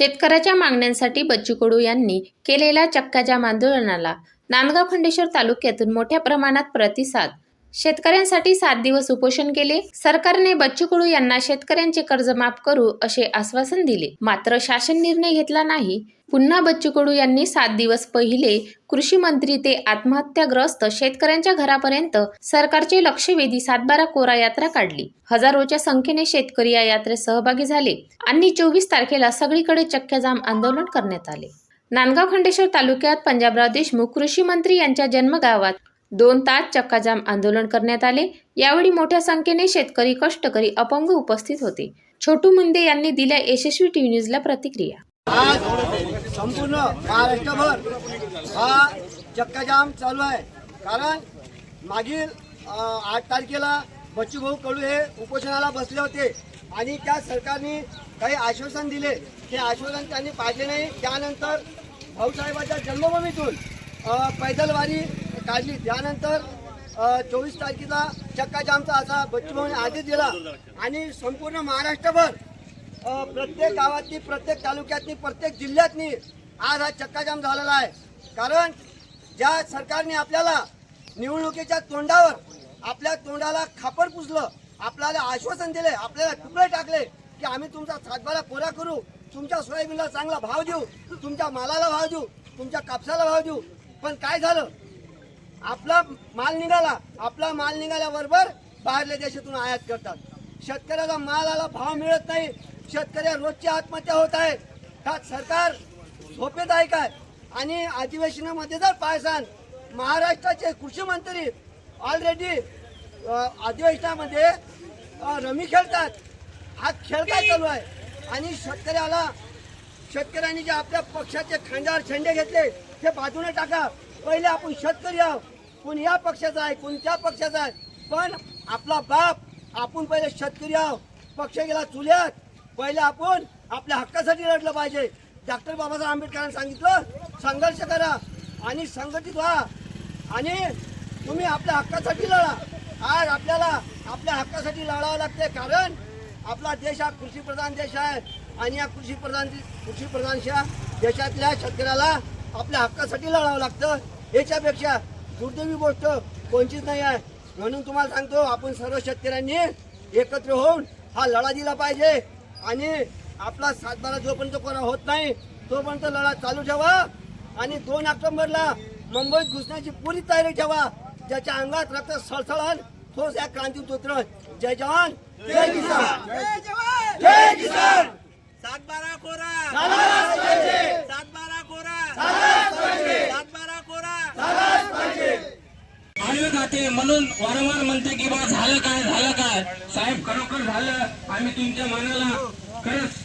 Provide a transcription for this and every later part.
शेतकऱ्याच्या मागण्यांसाठी बच्चू कडू यांनी केलेल्या चक्काजाम आंदोलनाला नांदगाव खंडेश्वर तालुक्यातून मोठ्या प्रमाणात प्रतिसाद शेतकऱ्यांसाठी सात दिवस उपोषण केले. सरकारने बच्चू कडू यांना शेतकऱ्यांचे कर्ज माफ करू असे आश्वासन दिले. मात्र शासन निर्णय घेतला नाही. पुन्हा बच्चू कडू यांनी सात दिवस पहिले कृषी मंत्री ते आत्महत्याग्रस्त शेतकऱ्यांच्या घरापर्यंत सरकारचे लक्षवेधी सातबारा कोरा यात्रा काढली. हजारोच्या संख्येने शेतकरी या यात्रेत सहभागी झाले आणि चोवीस तारखेला सगळीकडे चक्क्याजाम आंदोलन करण्यात आले. नांदगाव खंडेश्वर तालुक्यात पंजाबराव देशमुख कृषी मंत्री यांच्या जन्मगावात दोन तास चक्काजाम आंदोलन करण्यात आले. यावेळी मोठ्या संख्येने शेतकरी कष्टकरी अपंग उपस्थित होते. छोटू मुंडे यांनी दिल्या यशस्वी टीव्ही न्यूजला प्रतिक्रिया. आज संपूर्ण महाराष्ट्रभर हा चक्काजाम चालू आहे. कारण मागील आठ तारखेला बच्चूभाऊ कडू हे उपोषणाला बसले होते आणि त्या सरकारने काही आश्वासन दिले. ते आश्वासन त्यांनी पाहिले नाही. त्यानंतर भाऊसाहेबांच्या जन्मभूमीतून पैदलवारी काढली. त्यानंतर चोवीस तारखेला चक्काजामचा असा बच्चूभाऊने आदेश दिला आणि संपूर्ण महाराष्ट्रभर प्रत्येक गावातनी प्रत्येक तालुक्यातनी प्रत्येक जिल्ह्यातनी आज हा चक्काजाम झालेला आहे. कारण ज्या सरकारने आपल्याला निवडणुकीच्या तोंडावर आपल्या तोंडाला खापर पुसलं आपल्याला आश्वासन दिले आपल्याला तुकडे टाकले की आम्ही तुमचा सातबारा कोरा करू तुमच्या सोयाबीनला चांगला भाव देऊ तुमच्या मालाला भाव देऊ तुमच्या कापसाला भाव देऊ. पण काय झालं? आपला माल निघाला आपला माल निघाल्याबरोबर बाहेरल्या देशातून आयात करतात. शेतकऱ्याला मालाला भाव मिळत नाही. शेतकऱ्या रोजची आत्महत्या होत आहेत. का सरकार झोपेत आहे. काय आणि अधिवेशनामध्ये जर पायसान महाराष्ट्राचे कृषी मंत्री ऑलरेडी अधिवेशनामध्ये रमी खेळतात. हा खेळ काय चालू आहे? आणि शेतकऱ्याला शेतकऱ्यांनी जे आपल्या पक्षाचे खांद्यावर झेंडे घेतले ते बाजूने टाका. पहिले आपण शेतकरी आहोत. कोण या पक्षाचा आहे कोण त्या पक्षाचा आहे. पण आपला बाप आपण पहिले शेतकरी आहोत. पक्ष गेला चुल्यात. पहिले आपण आपल्या हक्कासाठी लढलं पाहिजे. डॉक्टर बाबासाहेब आंबेडकरांनी सांगितलं संघर्ष करा आणि संघटित व्हा. आणि तुम्ही आपल्या हक्कासाठी लढा. आज आपल्याला आपल्या हक्कासाठी लढावं लागते कारण आपला देश हा कृषीप्रधान देश आहे. आणि या कृषी प्रधान कृषी प्रधानच्या देशातल्या शेतकऱ्याला आपल्या हक्कासाठी लढावं लागतं. याच्यापेक्षा दुर्दैवी गोष्ट कोणतीच नाही आहे. म्हणून तुम्हाला सांगतो आपण सर्व शेतकऱ्यांनी एकत्र होऊन हा लढा दिला पाहिजे. आणि आपला सातबारा जोपर्यंत कोणा होत नाही तोपर्यंत लढा चालू ठेवा. आणि दोन ऑक्टोबरला मुंबईत घुसण्याची पुरी तयारी ठेवा. ज्याच्या अंगात रक्त सळसळण तोच या क्रांती उतरण जय जवान जय किसान जय किसान सातबारा कोरा झालाच पाहिजे सातबारा कोरा झालाच पाहिजे सातबारा कोरा झालाच पाहिजे आडवे खाते म्हणून वारंवार म्हणते की बा झालं काय झालं काय? साहेब खरोखर झालं. आम्ही तुमच्या मनाला खरंच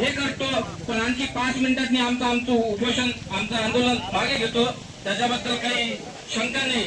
हे करतो. पण आणखी पाच मिनिटांनी आमचं आमचं उपोषण आमचं आंदोलन मागे घेतो. त्याच्याबद्दल काही शंका नाही.